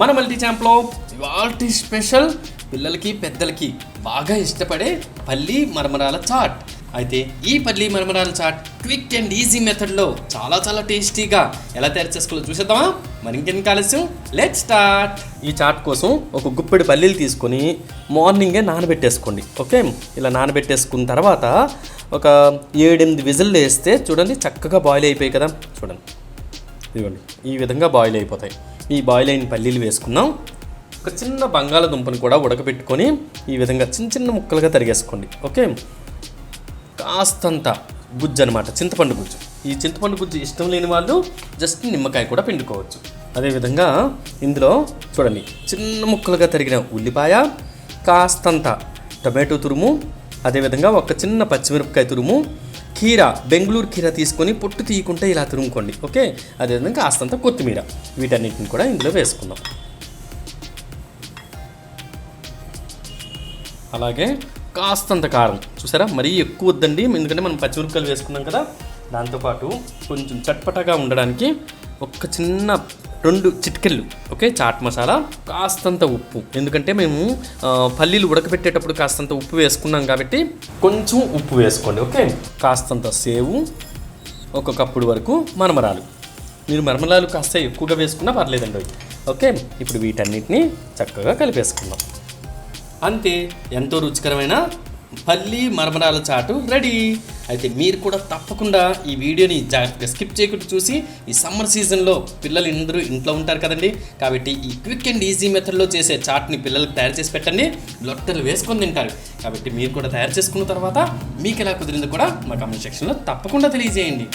మన మల్టీ ఛాంప్లో ఇవాల్టి స్పెషల్ పిల్లలకి పెద్దలకి బాగా ఇష్టపడే పల్లి మరమరాల చాట్. అయితే ఈ పల్లి మరమరాల చాట్ క్విక్ అండ్ ఈజీ మెథడ్లో చాలా చాలా టేస్టీగా ఎలా తయారు చేసుకోవాలో చూసేద్దామా? మరి ఇంకెన్ని ఆలస్యం లెట్ స్టార్ట్ ఈ చాట్ కోసం ఒక గుప్పెడు పల్లీలు తీసుకొని మార్నింగే నానబెట్టేసుకోండి ఓకే? ఇలా నానబెట్టేసుకున్న తర్వాత ఒక ఏడెనిమిది విజిల్ వేస్తే చూడండి చక్కగా బాయిల్ అయిపోయాయి కదా. చూడండి. ఇదిగోండి ఈ విధంగా బాయిల్ అయిపోతాయి. ఈ బాయిల్ అయిన పల్లీలు వేసుకుందాం. ఒక చిన్న బంగాళదుంపను కూడా ఉడకబెట్టుకొని ఈ విధంగా చిన్న చిన్న ముక్కలుగా తరిగేసుకోండి. ఓకే? కాస్తంత గుజ్జు అనమాట చింతపండు గుజ్జు. ఈ చింతపండు గుజ్జు ఇష్టం లేని వాళ్ళు జస్ట్ నిమ్మకాయ కూడా పిండుకోవచ్చు. అదేవిధంగా ఇందులో చూడండి చిన్న ముక్కలుగా తరిగిన ఉల్లిపాయ కాస్తంత టమాటో తురుము అదేవిధంగా ఒక చిన్న పచ్చిమిరపకాయ తురుము కీర బెంగళూరు కీర తీసుకొని పొట్టు తీయకుంటే ఇలా తురుముకోండి ఓకే? అదేవిధంగా కాస్తంత కొత్తిమీర వీటన్నిటిని కూడా ఇందులో వేసుకుందాం. అలాగే కాస్తంత కారం చూసారా? మరీ ఎక్కువ వద్దండి ఎందుకంటే మనం పచ్చిమిరపకాయలు వేసుకున్నాం కదా? దాంతోపాటు కొంచెం చట్పటగా ఉండడానికి ఒక చిన్న రెండు చిటికెళ్ళు ఓకే? చాట్ మసాలా కాస్తంత ఉప్పు. ఎందుకంటే మేము పల్లీలు ఉడకబెట్టేటప్పుడు కాస్తంత ఉప్పు వేసుకున్నాం కాబట్టి కొంచెం ఉప్పు వేసుకోండి ఓకే? కాస్తంత సేవు ఒక కప్పుడు వరకు మరమరాలు. మీరు మరమరాలు కాస్త ఎక్కువగా వేసుకున్నా పర్లేదండి ఓకే? ఇప్పుడు వీటన్నిటిని చక్కగా కలిపేసుకుందాం. అంతే ఎంతో రుచికరమైన పల్లి మరమరాల చాటు రెడీ. అయితే మీరు కూడా తప్పకుండా ఈ వీడియోని జాగ్రత్తగా స్కిప్ చేయకుండా చూసి ఈ సమ్మర్ సీజన్లో పిల్లలు అందరూ ఇంట్లో ఉంటారు కదండి. కాబట్టి ఈ క్విక్ అండ్ ఈజీ మెథడ్లో చేసే చాట్ని పిల్లలకు తయారు చేసి పెట్టండి. లొట్టలు వేసుకొని తింటారు. కాబట్టి మీరు కూడా తయారు చేసుకున్న తర్వాత మీకు ఎలా కుదిరిందో కూడా మా కామెంట్ సెక్షన్లో తప్పకుండా తెలియజేయండి.